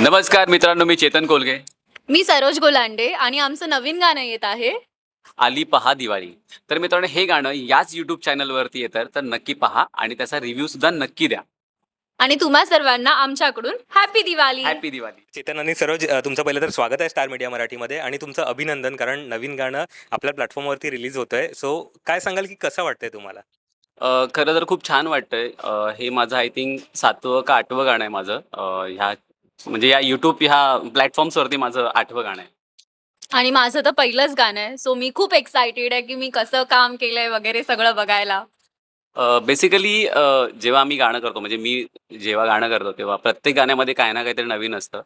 नमस्कार मित्रांनो मी चेतन कोलगे. मी सरोज गोलांडे आणि आमचं नवीन गाणं येत आहे. आली पहा दिवाळी. तर मित्रांनो हे गाणं याच युट्यूब चॅनलवरती येतं तर नक्की पहा आणि त्याचा रिव्ह्यू सुद्धा नक्की द्या. आणि तुम्हा सर्वांना आमच्याकडून हॅपी दिवाळी. हॅपी दिवाळी. चेतन आणि सरोज अ, तुमचं पहिलं तर स्वागत आहे स्टार मीडिया मराठीमध्ये आणि तुमचं अभिनंदन कारण नवीन गाणं आपल्या प्लॅटफॉर्मवरती रिलीज होतं आहे सो काय सांगाल की कसं वाटतंय तुम्हाला? अ, खरं तर खूप छान वाटतंय. अ, हे माझं आय थिंक सातवं का आठवं गाणं आहे माझं. अ, ह्या म्हणजे या युट्यूब ह्या प्लॅटफॉर्म्सवरती माझं आठवं गाणं आहे. आणि माझं तर पहिलंच गाणं आहे. सो मी खूप एक्सायटेड आहे की मी कसं काम केलंय वगैरे सगळं बघायला. बेसिकली जेव्हा आम्ही गाणं करतो म्हणजे मी जेव्हा गाणं करतो तेव्हा प्रत्येक गाण्यामध्ये काही ना काहीतरी नवीन असतं.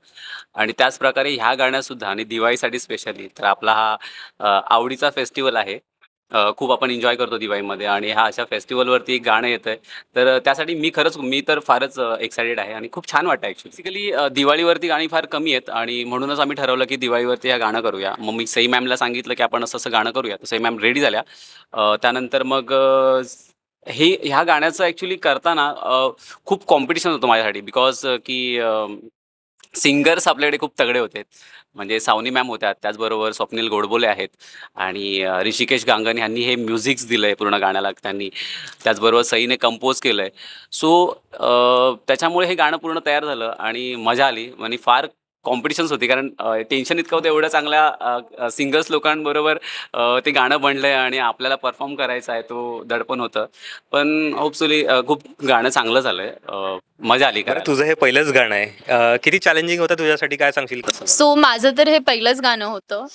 आणि त्याच प्रकारे ह्या गाण्यासुद्धा आणि दिवाळीसाठी स्पेशली तर आपला हा आवडीचा फेस्टिवल आहे. खूप आपण एन्जॉय करतो दिवाळीमध्ये आणि ह्या अशा फेस्टिवलवरती एक गाणं येतं आहे तर त्यासाठी मी खरंच मी तर फारच एक्सायटेड आहे आणि खूप छान वाटतं ॲक्च्युली बेसिकली दिवाळीवरती गाणी फार कमी आहेत आणि म्हणूनच आम्ही ठरवलं की दिवाळीवरती ह्या गाणं करूया. मग मी सई मॅमला सांगितलं की आपण असं असं गाणं करूया. तर सई मॅम रेडी झाल्या. त्यानंतर मग हे ह्या गाण्याचं ॲक्च्युली करताना खूप कॉम्पिटिशन होतं माझ्यासाठी बिकॉज की सिंगर्स आपल्याकडे खूप तगडे होते. म्हणजे सावनी मॅम होत्या त्याचबरोबर स्वप्नील गोडबोले आहेत आणि ऋषिकेश गांगन यांनी हे म्युझिक्स दिलं आहे पूर्ण गाण्याला त्यांनी. त्याचबरोबर सईने कंपोज केलं आहे सो त्याच्यामुळे हे गाणं पूर्ण तयार झालं आणि मजा आली. आणि फार कॉम्पिटिशन्स होती. कारण टेन्शन इतकं होतं एवढ्या चांगल्या सिंगर्स लोकांबरोबर ते गाणं बनलं आहे आणि आपल्याला परफॉर्म करायचं आहे तो दडपण होतं. पण होपसुली खूप गाणं चांगलं झालं आहे मजा आली करायला. तुझं हे पहिलंच गाणं आहे. किती चॅलेंजिंग होतं तुझ्यासाठी? काय सांगशील? कसं? सो माझं तर हे पहिलंच गाणं होतं.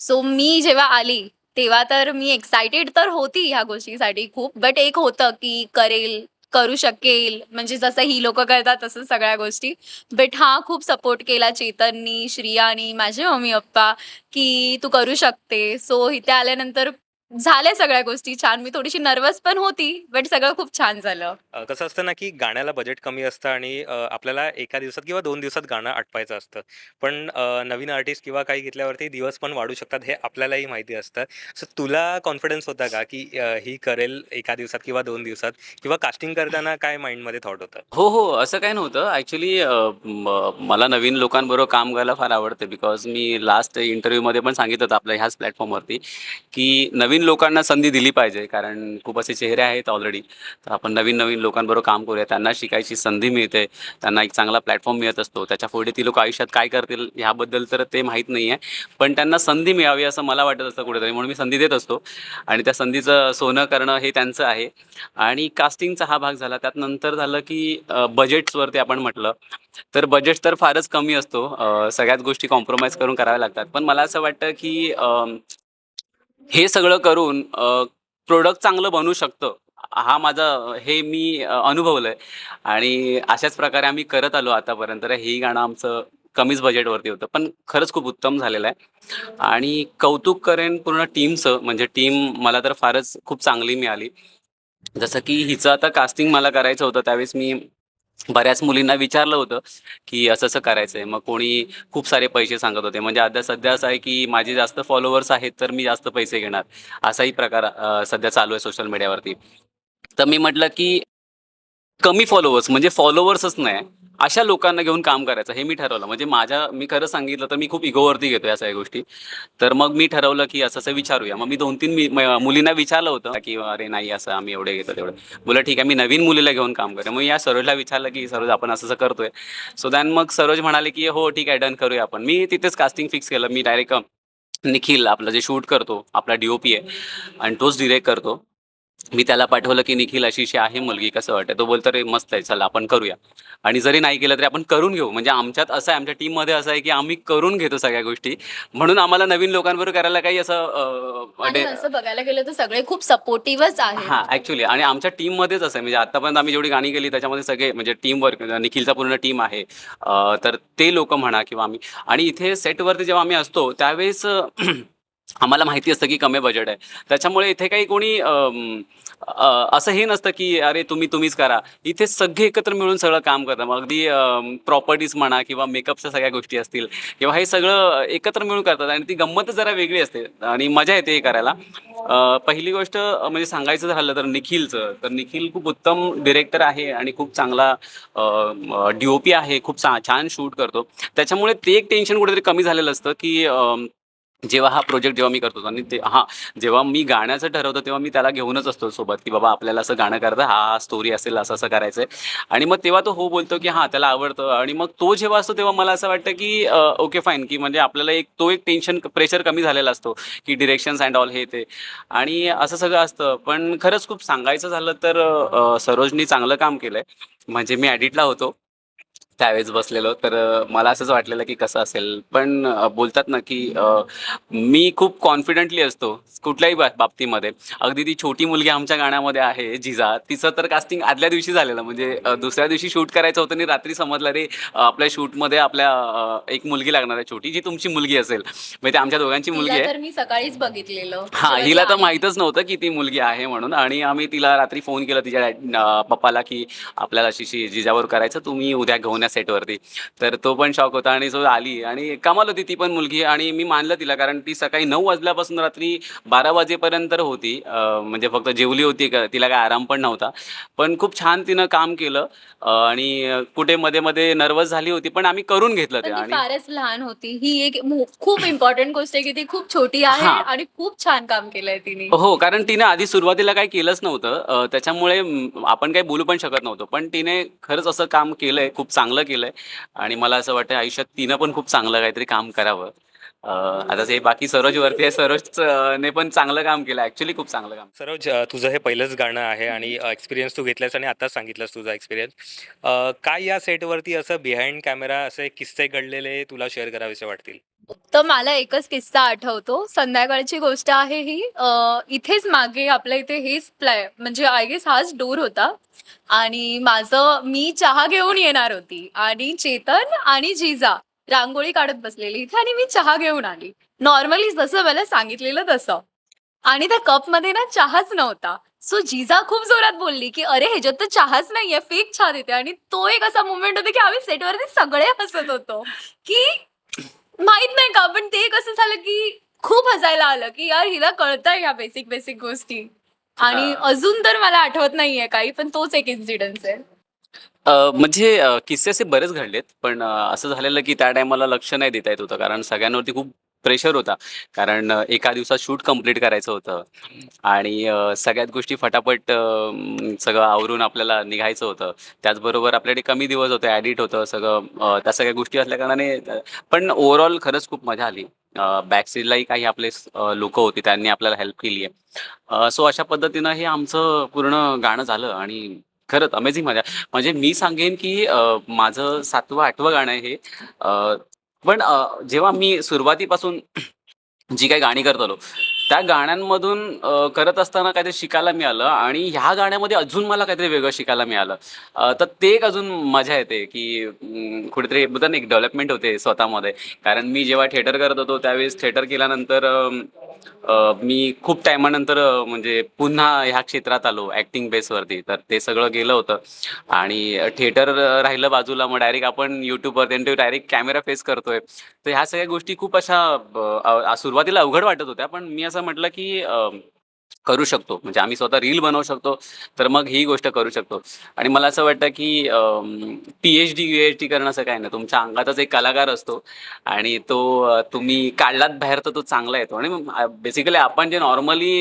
सो मी जेव्हा आली तेव्हा तर मी एक्सायटेड तर होती ह्या गोष्टीसाठी खूप. बट एक होतं की करेल करू शकेल. म्हणजे जसं ही लोक करतात तसं सगळ्या गोष्टी. बट हा खूप सपोर्ट केला चेतननी श्रियानी माझे मम्मी पप्पा की तू करू शकते सो इथे आल्यानंतर झाल्या सगळ्या गोष्टी. छान मी थोडीशी नर्वस पण होती बट सगळं खूप छान झालं. अ, कसं असतं ना की गाण्याला बजेट कमी असतं आणि अ, आपल्याला एका दिवसात किंवा दोन दिवसात गाणं आटवायचं असतं. पण अ, नवीन आर्टिस्ट किंवा काही घेतल्यावरती दिवस पण वाढू शकतात हे आपल्यालाही माहिती असतं. सो तुला कॉन्फिडन्स होता का की अ, ही करेल एका दिवसात किंवा दोन दिवसात? किंवा कास्टिंग करताना काय माइंडमध्ये थॉट होतं? हो हो असं काही नव्हतं. ॲक्च्युली मला नवीन लोकांबरोबर काम करायला फार आवडते बिकॉज मी लास्ट इंटरव्ह्यूमध्ये पण सांगितलं होतं आपल्या ह्याच प्लॅटफॉर्मवरती की नवीन लोकांना संधी दिली पाहिजे कारण खूप असे चेहरे आहेत ऑलरेडी तर आपण नवीन नवीन लोकांबरोबर काम करूया त्यांना शिकायची संधी मिळते त्यांना एक चांगला प्लॅटफॉर्म मिळत असतो. त्याच्या पुढे ती लोक आयुष्यात काय करतील ह्याबद्दल तर ते माहीत नाही आहे पण त्यांना संधी मिळावी असं मला वाटत असतं कुठेतरी म्हणून मी संधी देत असतो. आणि त्या संधीचं सोनं करणं हे त्यांचं आहे. आणि कास्टिंगचा हा भाग झाला त्यात नंतर झालं की बजेट्सवरती आपण म्हटलं तर बजेट तर फारच कमी असतो. सगळ्याच गोष्टी कॉम्प्रोमाइज करून कराव्या लागतात. पण मला असं वाटतं की हे सगळं करून प्रोडक्ट चांगलं बनू शकतं. हा माझा हे मी अनुभवलं आहे आणि अशाच प्रकारे आम्ही करत आलो आतापर्यंत. हे गाणं आमचं कमीच बजेटवरती होतं. पण खरंच खूप उत्तम झालेलं आहे. आणि कौतुक करेन पूर्ण टीमचं म्हणजे टीम मला तर फारच खूप चांगली मिळाली. जसं की हिचं आता कास्टिंग मला करायचं होतं. त्यावेळेस मी बऱ्याच मुलींना विचारलं होतं की असं असं करायचं आहे मग कोणी खूप सारे पैसे सांगत होते. म्हणजे आता सध्या असं आहे की माझे जास्त फॉलोअर्स आहेत तर मी जास्त पैसे घेणार. असाही प्रकार सध्या चालू आहे सोशल मीडियावरती तर मी म्हटलं की कमी फॉलोअर्स म्हणजे फॉलोअर्सच नाही. अशा लोकांना घेऊन काम करायचं हे मी ठरवलं. म्हणजे माझ्या मी खरं सांगितलं तर मी खूप इगोवरती घेतो या सगळ्या गोष्टी. तर मग मी ठरवलं की असं असं विचारूया. मग मी दोन तीन मी मुलींना विचारलं होतं की अरे नाही असं आम्ही एवढे घेतो तेवढं. बोला ठीक आहे मी नवीन मुलीला घेऊन काम करूया मग या सरोजला विचारलं की सरोज आपण असं असं करतोय. सो दॅन मग सरोज म्हणाले की हो ठीक आहे डन करूया आपण. मी तिथेच कास्टिंग फिक्स केलं. मी डायरेक्ट निखिल आपलं जे शूट करतो आपला डी ओ पी आहे आणि तोच डिरेक्ट करतो. मी त्याला पाठवलं की निखिल अशी अशी आहे मुलगी कसं वाटतं तो बोलतो रे मस्त आहे चला आपण करूया. आणि जरी नाही केलं तरी आपण करून घेऊ. म्हणजे आमच्यात असं आहे आमच्या टीममध्ये असं आहे की आम्ही करून घेतो सगळ्या गोष्टी. म्हणून आम्हाला नवीन लोकांबरोबर करायला काही असं असं बघायला गेलं तर सगळे खूप सपोर्टिव्हच आहेत. हा ऍक्च्युली आणि आमच्या टीममध्येच असं आहे. म्हणजे आतापर्यंत आम्ही जेवढी गाणी केली त्याच्यामध्ये सगळे म्हणजे टीम वर्क निखिलचा पूर्ण टीम आहे. तर ते लोक म्हणा किंवा आम्ही. आणि इथे सेटवरती जेव्हा आम्ही असतो त्यावेळेस आम्हाला माहिती असतं की कमी बजेट आहे. त्याच्यामुळे इथे काही कोणी असं हे नसतं की अरे तुम्ही तुम्हीच करा. इथे सगळे एकत्र मिळून सगळं काम करतात. मग अगदी प्रॉपर्टीज म्हणा किंवा मेकअपच्या सगळ्या गोष्टी असतील किंवा हे सगळं एकत्र मिळून करतात आणि ती गंमतच जरा वेगळी असते आणि मजा येते हे करायला. पहिली गोष्ट म्हणजे सांगायचं झालं तर निखिलचं. तर निखिल खूप उत्तम डिरेक्टर आहे आणि खूप चांगला डीओपी आहे. खूप छान शूट करतो. त्याच्यामुळे ते एक टेन्शन कुठेतरी कमी झालेलं असतं की जेव्हा हा प्रोजेक्ट जेव्हा मी करतो आणि ते हां जेव्हा मी गाण्याचं ठरवतो तेव्हा मी त्याला घेऊनच असतो सोबत की बाबा आपल्याला असं गाणं करतं हा हा स्टोरी असेल असं असं करायचं आहे आणि मग तेव्हा तो हो बोलतो की हां त्याला आवडतं. आणि मग तो जेव्हा असतो तेव्हा मला असं वाटतं की ओके फाईन की म्हणजे आपल्याला एक तो एक टेन्शन प्रेशर कमी झालेला असतो की डिरेक्शन्स अँड ऑल हे ते. आणि असं सगळं असतं. पण खरंच खूप सांगायचं झालं तर सरोजनी चांगलं काम केलं आहे म्हणजे मी ॲडिटला होतो. त्यावेळेस बसलेलो. तर मला असंच वाटलेलं की कसं असेल. पण बोलतात ना की मी खूप कॉन्फिडेंटली असतो कुठल्याही बाबतीमध्ये. अगदी ती छोटी मुलगी आमच्या गाण्यामध्ये आहे जिजा. तिचं तर कास्टिंग आदल्या दिवशी झालेलं. म्हणजे दुसऱ्या दिवशी शूट करायचं होतं आणि रात्री समजलं रे आपल्या शूटमध्ये आपल्या एक मुलगी लागणार आहे छोटी जी तुमची मुलगी असेल. म्हणजे आमच्या दोघांची मुलगी आहे. मी सकाळीच बघितलेलं. हा हिला तर. माहीतच नव्हतं की ती मुलगी आहे म्हणून. आणि आम्ही तिला रात्री फोन केला तिच्या पप्पाला की आपल्याला शिशी जिजावर करायचं तुम्ही उद्या घेऊन या सेटवरती तर तो पण शॉक होता आणि जो आली. आणि कमाल होती ती पण मुलगी. आणि मी मानलं तिला कारण ती सकाळी नऊ वाजल्यापासून रात्री बारा वाजेपर्यंत होती. म्हणजे फक्त जेवली होती. का तिला काय आराम पण नव्हता. पण खूप छान तिनं काम केलं. आणि कुठे मध्ये मध्ये नर्वस झाली होती पण आम्ही करून घेतलं ते. आणि फारच लहान होती. ही एक खूप इम्पॉर्टंट गोष्ट आहे की ती खूप छोटी आहे. आणि खूप छान काम केलंय तिने. हो कारण तिने आधी सुरुवातीला काही केलंच नव्हतं. त्याच्यामुळे आपण काही बोलू पण शकत नव्हतो. पण तिने खरंच असं काम केलंय खूप चांगलं केलंय. आणि मला असं वाटतं आयुष्यात तिनं पण खूप चांगलं काहीतरी काम करावं. अ, आता ते बाकी सरोज वरती आहे सरोज ने पण चांगलं काम केलं. ऍक्च्युली खूप चांगलं काम. सरोज तुझं हे पहिलंच गाणं आहे आणि एक्सपिरियन्स तू घेतलास आणि आताच सांगितलंस तुझा एक्सपिरियन्स काय या सेटवरती असं बिहाइंड कॅमेरा असे किस्से घडलेले तुला शेअर करावेसे वाटतील? तर मला एकच किस्सा आठवतो. संध्याकाळची गोष्ट आहे ही. अ, इथेच मागे आपल्या इथे हेच प्लॅ म्हणजे आय गेस हाच डोर होता. आणि माझं मी चहा घेऊन येणार होती. आणि चेतन आणि जिजा रांगोळी काढत बसलेली इथे आणि मी चहा घेऊन आली. नॉर्मली जसं मला सांगितलेलं तसं. आणि त्या कपमध्ये ना चहाच नव्हता. सो जिजा खूप जोरात बोलली की अरे ह्याच्यात तर चहाच नाहीये. फेक चहा देते. आणि तो एक असा मुवमेंट होता की आम्ही सेटवरती सगळे हसत होतो. की माहीत नाही का पण ते कसं झालं की खूप हसायला आलं की यार हिला कळतंय ह्या बेसिक बेसिक गोष्टी. आणि. अजून तर मला आठवत नाहीये काही पण तोच एक इन्सिडेन्स आहे. अ, म्हणजे अ, किस्से असे बरेच घडलेत पण अ, असं झालेलं की त्या टायमाला लक्ष नाही देता येत होतं कारण सगळ्यांवरती खूप प्रेशर होता. कारण अ, एका दिवसात शूट कंप्लीट करायचं होतं आणि अ, सगळ्यात गोष्टी फटाफट अ, सगळं आवरून आपल्याला निघायचं होतं. त्याचबरोबर आपल्याकडे कमी दिवस होते ॲडिट होतं सगळं अ, त्या सगळ्या गोष्टी असल्या कारणाने पण ओव्हरऑल खरंच खूप मजा आली. बॅकस्टेजलाही काही आपले लोक होती त्यांनी आपल्याला हेल्प केली आहे सो अशा पद्धतीनं हे आमचं पूर्ण गाणं झालं आणि खरंच अमेझिंग मजा. म्हणजे मी सांगेन की माझं सातवं आठवं गाणं आहे हे. अ, पण जेव्हा मी सुरुवातीपासून जी काही गाणी करत आलो त्या गाण्यांमधून करत असताना काहीतरी शिकायला मिळालं आणि ह्या गाण्यामध्ये अजून मला काहीतरी वेगळं शिकायला मिळालं. तर ते एक अजून मजा येते की कुठेतरी बदल ना एक डेव्हलपमेंट होते स्वतःमध्ये. कारण मी जेव्हा थिएटर करत होतो त्यावेळेस थिएटर केल्यानंतर मी खूप टायमानंतर म्हणजे पुन्हा ह्या क्षेत्रात आलो ॲक्टिंग बेसवरती तर ते सगळं गेलं होतं. आणि थिएटर राहिलं बाजूला मग डायरेक्ट आपण युट्यूबवर त्यांनी डायरेक्ट कॅमेरा फेस करतोय. तर ह्या सगळ्या गोष्टी खूप अशा सुरुवातीला अवघड वाटत होत्या पण मी असं म्हटलं की करू शकतो. म्हणजे आम्ही स्वतः रील बनवू शकतो. तर मग ही गोष्ट करू शकतो. आणि मला असं वाटतं की P H D U H D करणं असं काय नाही. तुमच्या अंगातच एक कलाकार असतो. आणि तो तुम्ही काढलात बाहेर तर तो चांगला येतो. आणि बेसिकली आपण जे नॉर्मली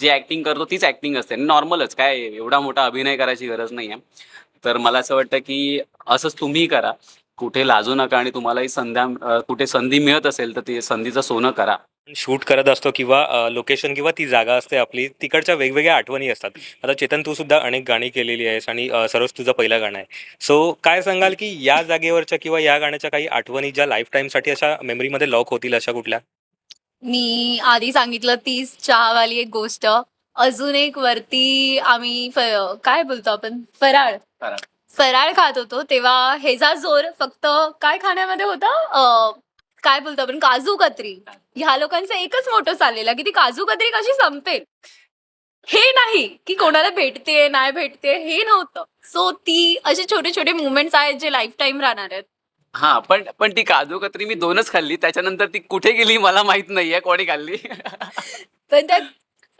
जे ॲक्टिंग करतो तीच ॲक्टिंग असते. नॉर्मलच काय एवढा मोठा अभिनय करायची गरज नाही आहे तर मला असं वाटतं की असंच तुम्ही करा. कुठे लाजू नका आणि तुम्हालाही संध्या कुठे संधी मिळत असेल तर ती संधीचं सोनं करा. शूट करत असतो किंवा लोकेशन किंवा ती जागा असते आपली तिकडच्या वेगवेगळ्या आठवणी असतात. आता चेतन तू सुद्धा अनेक गाणी केलेली आहेस आणि सरोज तुझं पहिलं गाणं आहे. सो काय सांगाल की या जागेवरच्या किंवा या गाण्याच्या काही आठवणी ज्या लाईफ टाईमसाठी अशा मेमरीमध्ये लॉक होतील अशा कुठल्या? मी आधी सांगितलं तीच चहावाली एक गोष्ट. अजून एक वरती आम्ही काय बोलतो आपण? फराळ. फराळ. खात होतो तेव्हा हेजा जोर फक्त काय खाण्यामध्ये होता? काय बोलतो आपण? काजू कतरी. ह्या लोकांचं एकच मोठं चाललेलं की ती काजू कतरी कशी संपेल? हे नाही की कोणाला भेटते नाही भेटते हे नव्हतं. सो ती असे छोटे छोटे मुवमेंट्स आहेत जे लाईफ टाईम राहणार आहेत. हा पण पण ती काजू कतरी मी दोनच खाल्ली. त्याच्यानंतर ती कुठे गेली मला माहीत नाहीये कोणी खाल्ली? पण त्या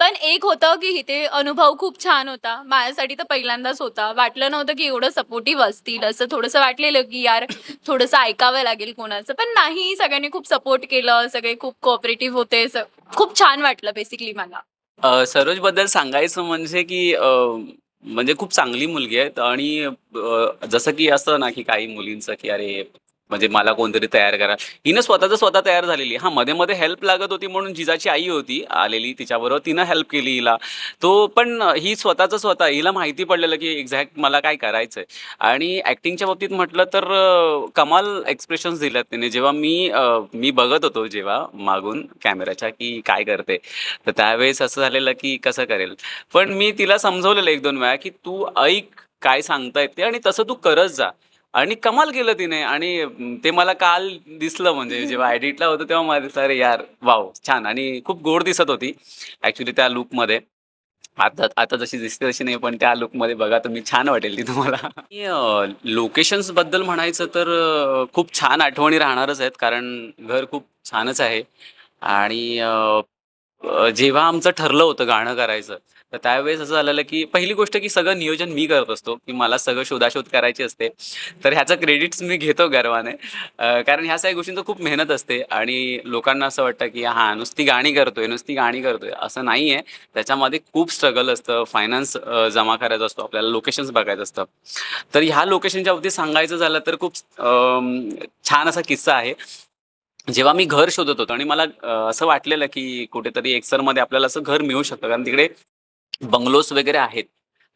पण एक होतं की इथे अनुभव खूप छान होता. माझ्यासाठी तर पहिल्यांदाच होता. वाटलं नव्हतं की एवढं सपोर्टिव्ह असतील. असं थोडंसं वाटलेलं की यार थोडंसं ऐकावं लागेल कोणाचं. पण नाही सगळ्यांनी खूप सपोर्ट केलं. सगळे खूप कोऑपरेटिव्ह होते. खूप छान वाटलं बेसिकली मला. सरोजबद्दल सांगायचं म्हणजे की म्हणजे खूप चांगली मुलगी आहे. आणि जसं की असतं ना की काही मुलींचं की अरे म्हणजे मला कोणतरी तयार करा. हिनं स्वतःच स्वतः तयार झालेली. हा मध्ये मध्ये हेल्प लागत होती म्हणून जिजाची आई होती आलेली तिच्याबरोबर. तिनं हेल्प केली हिला. तो पण ही स्वतःच स्वतः हिला माहिती पडलेलं की एक्झॅक्ट मला काय करायचंय. आणि ऍक्टिंगच्या बाबतीत म्हटलं तर कमाल एक्सप्रेशन्स दिल्यात तिने. जेव्हा मी मी बघत होतो जेव्हा मागून कॅमेऱ्याच्या की काय करते. तर त्यावेळेस असं झालेलं की कसं करेल. पण मी तिला समजवलेलं एक दोन वेळा की तू ऐक काय सांगतायत ते आणि तसं तू करत जा. आणि कमाल केलं तिने. आणि ते मला काल दिसलं म्हणजे जेव्हा एडिटला होतं तेव्हा मला दिसलं अरे यार वाव छान. आणि खूप गोड दिसत होती ॲक्च्युली त्या लुकमध्ये आता आता जशी दिसते तशी नाही पण त्या लुकमध्ये बघा तुम्ही छान वाटेल ती तुम्हाला. लोकेशन्सबद्दल म्हणायचं तर खूप छान आठवणी राहणारच आहेत कारण घर खूप छानच आहे. आणि जेव्हा आमचं ठरलं होतं गाणं करायचं तर त्यावेळेस असं झालेलं की पहिली गोष्ट की सगळं नियोजन मी करत असतो की मला सगळं शोधाशोध करायची असते. तर ह्याचं क्रेडिट्स मी घेतो गर्वाने. कारण ह्या सगळ्या गोष्टींचं खूप मेहनत असते आणि लोकांना असं वाटतं की हां नुसती गाणी करतोय नुसती गाणी करतोय असं नाही आहे त्याच्यामध्ये खूप स्ट्रगल असतं. फायनान्स जमा करायचा असतो आपल्याला लोकेशन्स बघायचं असतं. तर ह्या लोकेशनच्या बाबतीत सांगायचं झालं तर खूप छान असा किस्सा आहे. जेव्हा मी घर शोधत होतो आणि मला असं वाटलेलं की कुठेतरी एक्सरमध्ये आपल्याला असं घर मिळू शकतं कारण तिकडे बंगलोज वगैरे आहेत.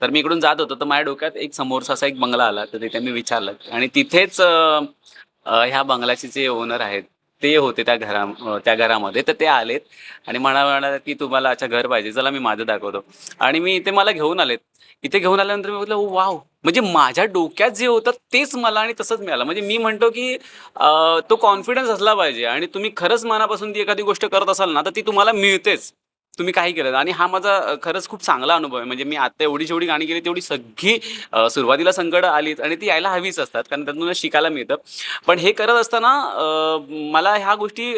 तर मी इकडून जात होतो तर माझ्या डोक्यात एक समोरचा असा एक बंगला आला तर तिथे मी विचारलं. आणि तिथेच ह्या बंगल्याचे जे ओनर आहेत ते होते त्या घरा त्या घरामध्ये तर ते आलेत आणि म्हणा म्हणाले की तुम्हाला अच्छा घर पाहिजे चला मी माझं दाखवतो. आणि मी ते मला घेऊन आलेत. इथे घेऊन आल्यानंतर मी म्हटलं वाव. म्हणजे माझ्या डोक्यात जे होतं तेच मला आणि तसंच मिळालं. म्हणजे मी म्हणतो की तो कॉन्फिडन्स असला पाहिजे आणि तुम्ही खरंच मनापासून ती एखादी गोष्ट करत असाल ना तर ती तुम्हाला मिळतेच. तुम्ही काही केलं. आणि हा माझा खरंच खूप चांगला अनुभव आहे. म्हणजे मी आता एवढी जेवढी गाणी केली तेवढी सगळी सुरुवातीला संकट आलीच आणि ती यायला हवीच असतात कारण त्यातून शिकायला मिळतं. पण हे करत असताना मला ह्या गोष्टी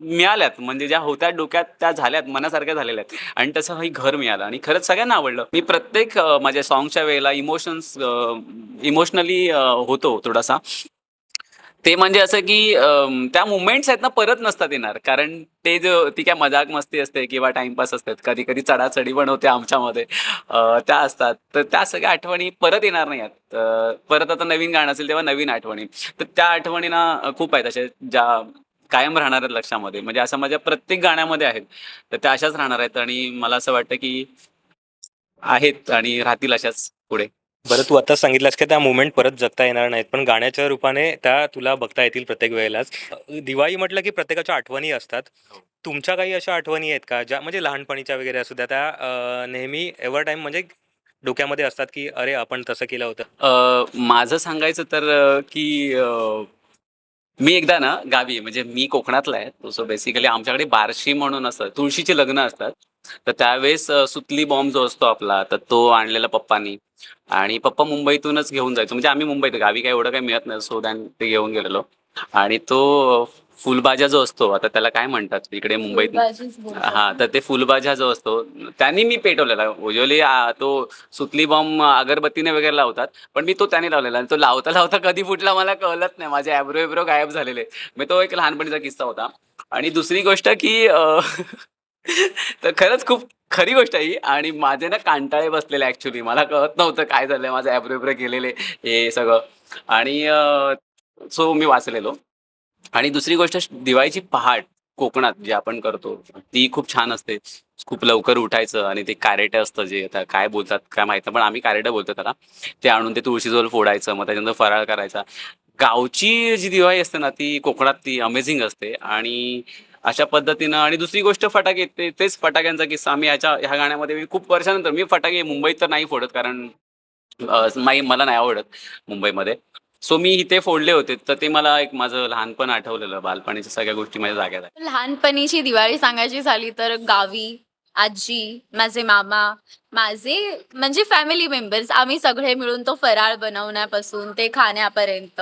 मिळाल्यात. म्हणजे ज्या होत्या डोक्यात त्या झाल्यात मनासारख्या झालेल्या आहेत आणि तसं हे घर मिळालं. आणि खरंच सगळ्यांना आवडलं. मी प्रत्येक माझ्या सॉंगच्या वेळेला इमोशन्स इमोशनली होतो थोडासा. ते म्हणजे असं की त्या मुवमेंट्स आहेत ना परत नसतात येणार. कारण ते जो ती काय मजाक मस्ती असते किंवा टाइमपास असतात. कधी कधी चढाचढी पण होते आमच्यामध्ये. त्या असतात. तर त्या सगळ्या आठवणी परत येणार नाही आहेत परत आता नवीन गाणं असेल तेव्हा नवीन आठवणी. तर त्या आठवणीना खूप आहेत अशा ज्या कायम राहणार आहेत लक्षामध्ये. म्हणजे असं माझ्या प्रत्येक गाण्यामध्ये आहेत. तर त्या अशाच राहणार आहेत आणि मला असं वाटतं की आहेत आणि राहतील अशाच पुढे. बरं तू आता सांगितलंस की त्या मुवमेंट परत जगता येणार नाहीत पण गाण्याच्या रूपाने त्या तुला बघता येतील प्रत्येक वेळेलाच. दिवाळी म्हटलं की प्रत्येकाच्या आठवणी असतात. तुमच्या काही अशा आठवणी आहेत का ज्या म्हणजे लहानपणीच्या वगैरे असू द्या त्या नेहमी एव्हर टाइम म्हणजे डोक्यामध्ये असतात की अरे आपण तसं केलं होतं? माझं सांगायचं तर की मी एकदा ना गावी म्हणजे मी कोकणातला आहे सो बेसिकली आमच्याकडे बारशी म्हणून असतं तुळशीची लग्न असतात. तर त्यावेळेस सुतली बॉम्ब जो असतो आपला तर तो आणलेला पप्पांनी. आणि पप्पा मुंबईतूनच घेऊन जायचो म्हणजे आम्ही मुंबईत गावी काही एवढं काही मिळत नाही सो दॅन ते घेऊन गेलेलो. आणि तो फुलभाज्या जो असतो आता त्याला काय म्हणतात? इकडे मुंबईत बोलतात. हा तर ते फुलभाज्या जो असतो त्यांनी मी पेटवलेला. युजली तो सुतली बॉम्ब अगरबत्तीने वगैरे लावतात पण मी तो त्याने लावलेला आणि तो लावता लावता कधी फुटला मला कळलंच नाही. माझे ॲब्रो एब्रो गायब झालेले. मी तो एक लहानपणीचा किस्सा होता. आणि दुसरी गोष्ट की अं, तर खरंच खूप खरी गोष्ट आहे ही. आणि माझे ना कांटाळे बसलेले ॲक्च्युली मला कळत नव्हतं काय झालंय माझं ॲब्रो एब्रो गेलेले हे सगळं. आणि सो मी वाचलेलो. आणि दुसरी गोष्ट दिवाळीची पहाट कोकणात जे आपण करतो ती खूप छान असते. खूप लवकर उठायचं आणि ते कारेटं असतं जे आता काय बोलतात काय माहिती पण आम्ही कारेटं बोलतो त्याला. ते आणून ते तुळशीजवळ फोडायचं मग त्याच्यानंतर फराळ करायचा. गावची जी दिवाळी असते ना ती कोकणात ती अमेझिंग असते. आणि अशा पद्धतीनं आणि दुसरी गोष्ट फटाके ते तेच फटाक्यांचा किस्सा. आम्ही याच्या ह्या गाण्यामध्ये मी खूप वर्षानंतर मी फटाके मुंबईत तर नाही फोडत कारण नाही मला नाही आवडत मुंबईमध्ये. सो मी इथे फोडले होते तर ते मला एक माझं लहानपण आठवलेलं बालपणीच्या सगळ्या गोष्टी माझ्या जाग्यात लहानपणीची दिवाळी सांगायची झाली तर गावी आजी माझे मामा माझे म्हणजे फॅमिली मेंबर्स आम्ही सगळे मिळून तो फराळ बनवण्यापासून ते खाण्यापर्यंत.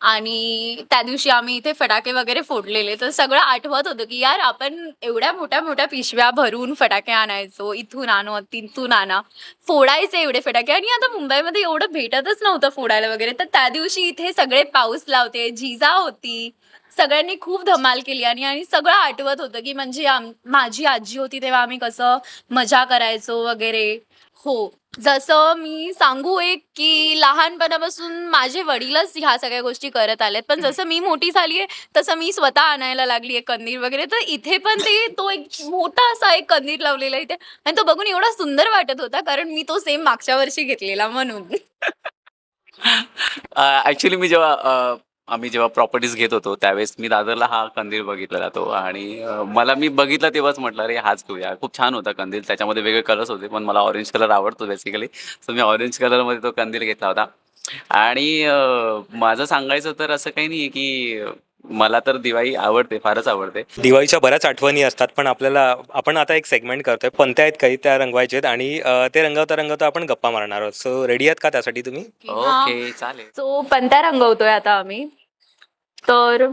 आणि त्या दिवशी आम्ही इथे फटाके वगैरे फोडलेले तर सगळं आठवत होतं की यार आपण एवढ्या मोठ्या मोठ्या पिशव्या भरून फटाके आणायचो इथून आणू तिथून आणा. फोडायचे एवढे फटाके आणि आता मुंबईमध्ये एवढं भेटतच नव्हतं फोडायला वगैरे. तर त्या दिवशी इथे सगळे पाऊस लावते जिजा होती सगळ्यांनी खूप धमाल केली आणि आणि सगळं आठवत होतं की म्हणजे आम- माझी आजी होती तेव्हा आम्ही कसं मजा करायचो वगैरे. हो. जसं मी सांगू एक की लहानपणापासून माझे वडीलच ह्या सगळ्या गोष्टी करत आलेत. पण जसं मी मोठी झाली आहे तसं मी स्वतः आणायला लागली आहे कंदील वगैरे. तर इथे पण ते तो एक मोठा असा एक कंदील लावलेला आहे इथे. आणि तो बघून एवढा सुंदर वाटत होता कारण मी तो सेम मागच्या वर्षी घेतलेला म्हणून. ऍक्च्युली मी जेव्हा आम्ही जेव्हा प्रॉपर्टीज घेत होतो त्यावेळेस मी दादरला हा कंदील बघितलेला तो आणि मला मी बघितला तेव्हाच म्हटलं अरे हाच घेऊया. खूप छान होता कंदील. त्याच्यामध्ये वेगळे कलर्स होते पण मला ऑरेंज कलर आवडतो बेसिकली सो मी ऑरेंज कलरमध्ये तो कंदील घेतला होता. आणि माझं सांगायचं तर असं काही नाही की मला तर दिवाळी आवडते फारच आवडते. दिवाळीच्या बऱ्याच आठवणी असतात पण आपल्याला आपण आता एक सेगमेंट करतोय. पंत्या आहेत काही त्या रंगवायचे आहेत आणि अ, ते रंगवता रंगवता आपण गप्पा मारणार आहोत. सो रेडी आहात का त्यासाठी तुम्ही? ओके चालेल. सो पंत्या रंगवतोय आता आम्ही. तर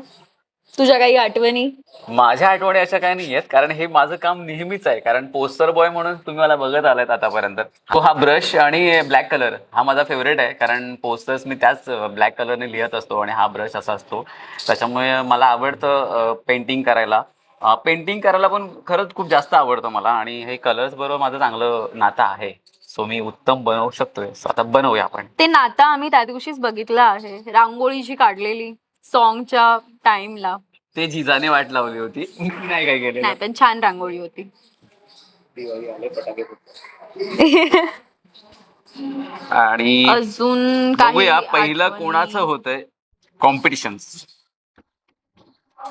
तुझ्या काही आठवणी? माझ्या आठवणी अशा काही नाही आहेत कारण हे माझं काम नेहमीच आहे. कारण पोस्टर बॉय म्हणून तुम्ही मला बघत आलात आतापर्यंत. तो हा ब्रश आणि ब्लॅक कलर हा माझा फेवरेट आहे. कारण पोस्टर्स मी त्याच ब्लॅक कलरने लिहित असतो आणि हा ब्रश असा असतो. त्याच्यामुळे मला आवडतं पेंटिंग करायला. पेंटिंग करायला पण खरंच खूप जास्त आवडतं मला. आणि हे कलर्स बरोबर माझं चांगलं नातं आहे. सो मी उत्तम बनवू शकतोय. आता बनवूया आपण. ते नातं आम्ही त्या दिवशीच बघितलं आहे. रांगोळी जी काढलेली. सॉंगच्या टाइमला ते जिजाने वाट लावली होती. नाही काय केलेलं. नाही पण छान रांगोळी होती. आणि अजून काही बघूया पहिलं आठवणी? कोणाचं होतंय? कॉम्पिटिशन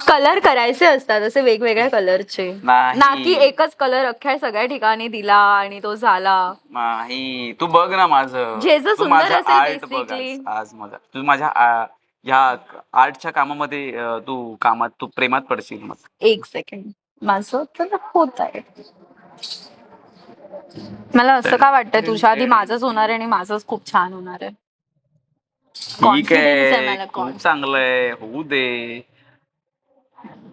कलर करायचे असतात असे वेगवेगळ्या कलरचे. ना की एकच कलर अख्ख्या सगळ्या ठिकाणी दिला आणि तो झाला. नाही. तू बघ ना माझं. जे जे तू सुंदर माझं असेल आर्ट बघ basically. आज. आज माझा. तू माझ्या आ- ह्या आर्टच्या कामामध्ये अं, तू कामात तू प्रेमात पडशील मग. एक सेकंड. माझं तर होत आहे. मला असं का वाटतं तुझ्या आधी माझंच होणार आहे आणि माझंच खूप छान होणार आहे? ठीक Confidence आहे खूप चांगलं आहे. होऊ दे.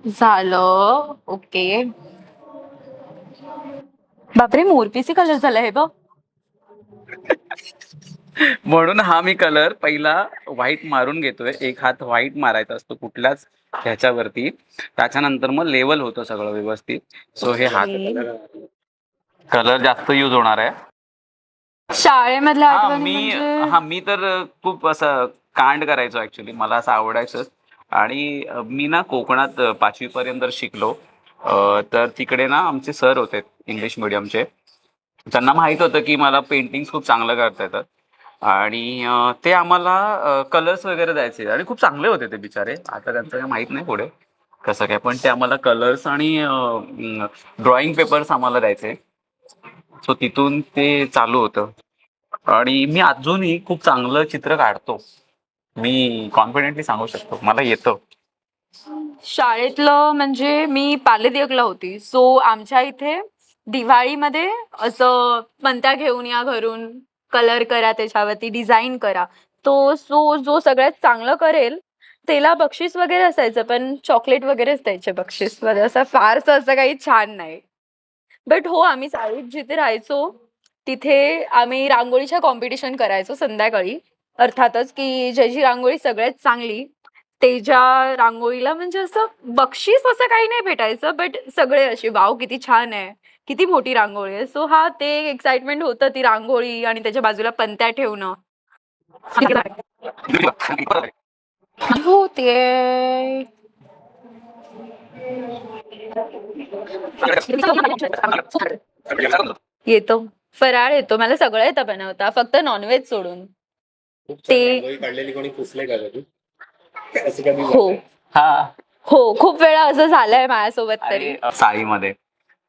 झालं. ओके. बापरे मोरपीसी कलर झाला हे बघ. म्हणून हा मी कलर पहिला व्हाईट मारून घेतोय. एक हात व्हाईट मारायचा असतो कुठल्याच ह्याच्यावरती. त्याच्यानंतर मग लेवल होतं सगळं व्यवस्थित. सो हे हात कलर जास्त यूज होणार आहे. शाळेमधल्या हा आठवणी मी म्हणजे? हा मी तर खूप असं कांड करायचो ऍक्च्युली मला असं आवडायचं. आणि अ, मी ना कोकणात पाचवी पर्यंत शिकलो अ, तर तिकडे ना आमचे सर होते इंग्लिश मिडियमचे त्यांना माहीत होतं की मला पेंटिंग खूप चांगलं करता येतात आणि ते आम्हाला कलर्स वगैरे द्यायचे आणि खूप चांगले होते ते बिचारे. आता त्यांचं काही माहीत नाही पुढे कसं काय पण ते आम्हाला कलर्स आणि ड्रॉइंग पेपर्स आम्हाला द्यायचे. सो तिथून ते चालू होतं. आणि मी अजूनही खूप चांगलं चित्र काढतो. मी कॉन्फिडेंटली सांगू शकतो. मला येतं. शाळेतलं म्हणजे मी पालेदेवला होती. सो आमच्या इथे दिवाळीमध्ये असं पंत्या घेऊन या घरून कलर करा त्याच्यावरती डिझाईन करा. तो सो जो सगळ्यात चांगलं करेल त्याला बक्षीस वगैरे असायचं पण चॉकलेट वगैरेच द्यायचे बक्षीस. वगैरे असं फारसं असं काही छान नाही. बट हो आम्ही चाळीत जिथे राहायचो तिथे आम्ही रांगोळीच्या कॉम्पिटिशन करायचो संध्याकाळी. अर्थातच की ज्याची रांगोळी सगळ्यात चांगली तेजा रांगोळीला म्हणजे असं बक्षीस असं काही नाही भेटायचं बट सगळे असे वाव किती छान आहे किती मोठी रांगोळी आहे. सो हा ते एक्साइटमेंट होतं ती रांगोळी आणि त्याच्या बाजूला पंत्या ठेवणं. हो ते येतो. फराळ येतो. मला सगळं येतं बनवता फक्त नॉनव्हेज सोडून. ते- काढलेली कोणी पुसले का हो. हा. हो खूप वेळा असं झालंय माझ्यासोबत तरी. आणि साईमध्ये.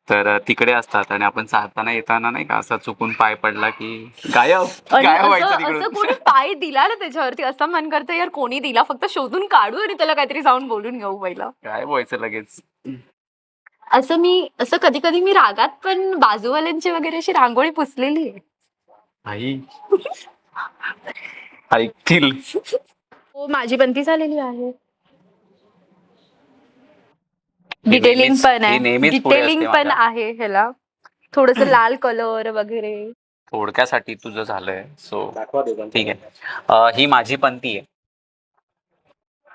तर तिकडे असतात आणि आपण चालताना येताना नाही का असा चुकून पाय पडला की गायब आणि गायब व्हायचं असं असं तिकडून कोणी पाय दिला ना त्याच्यावरती? असं मन करतं यार कोणी दिला? फक्त शोधून काढू आणि त्याला काहीतरी जाऊन बोलून घेऊ पहिला. गायब व्हायचं लगेच. असं मी असं कधी कधी मी रागात पण बाजूवाल्यांची वगैरे अशी रांगोळी पुसलेली आहे. आई. ऐकतील. हो माझी बनती झालेली आहे. ही डिटेलिंग नेहमीच- पण ही आहे. नेहमीच पुढे असते डिटेलिंग पण माझ्या. आहे ह्याला. थोडस लाल कलर वगैरे. थोडक्यासाठी तुझं झालंय सो ठीक आहे. अं, ही माझी पंती आहे.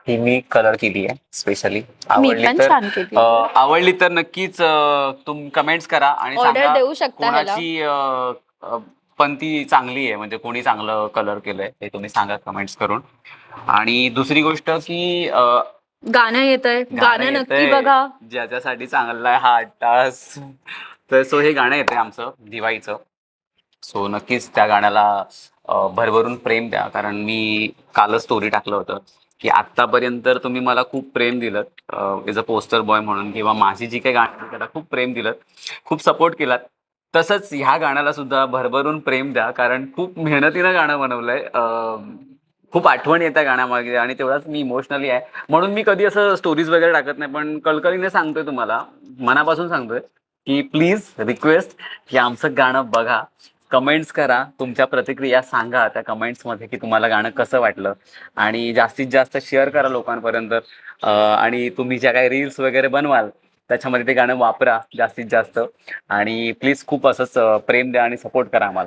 ही मी कलर केली आहे स्पेशली मी आवडली पण तर छान केली अं, आवडली तर नक्कीच अं, तुम कमेंट्स करा आणि ऑर्डर सांगा देऊ शकता ह्याला. कोणाची अं, अं, पंती चांगली आहे म्हणजे कोणी चांगलं कलर केलंय हे तुम्ही सांगा कमेंट्स करून. आणि दुसरी गोष्ट की अं, गाणं येतंय. गाणं नक्की येतंय. बघा. ज्याच्यासाठी चांगला आहे हा आठ तास तर सो हे गाणं येते आमचं दिवाळीचं. सो नक्कीच त्या गाण्याला अं, भरभरून प्रेम द्या. कारण मी कालच स्टोरी टाकलं होतं की आत्तापर्यंत तर तुम्ही मला खूप प्रेम दिलं एज अ पोस्टर बॉय म्हणून किंवा माझी जी काही गाणी आहेत, त्याला खूप प्रेम दिलं खूप सपोर्ट केलात. तसंच ह्या गाण्याला सुद्धा भरभरून प्रेम द्या. कारण खूप मेहनतीनं गाणं बनवलंय. अं, खूप आठवण येत्या गाण्यामागे आणि तेवढाच मी इमोशनली आहे. म्हणून मी कधी असं स्टोरीज वगैरे टाकत नाही पण कळकळीने सांगतोय तुम्हाला मनापासून सांगतोय की प्लीज रिक्वेस्ट की आमचं गाणं बघा कमेंट्स करा तुमच्या प्रतिक्रिया सांगा त्या कमेंट्समध्ये की तुम्हाला गाणं कसं वाटलं. आणि जास्तीत जास्त शेअर करा लोकांपर्यंत आणि तुम्ही ज्या काही रील्स वगैरे बनवाल त्याच्यामध्ये ते गाणं वापरा जास्तीत जास्त. आणि प्लीज खूप असंच प्रेम द्या आणि सपोर्ट करा आम्हाला.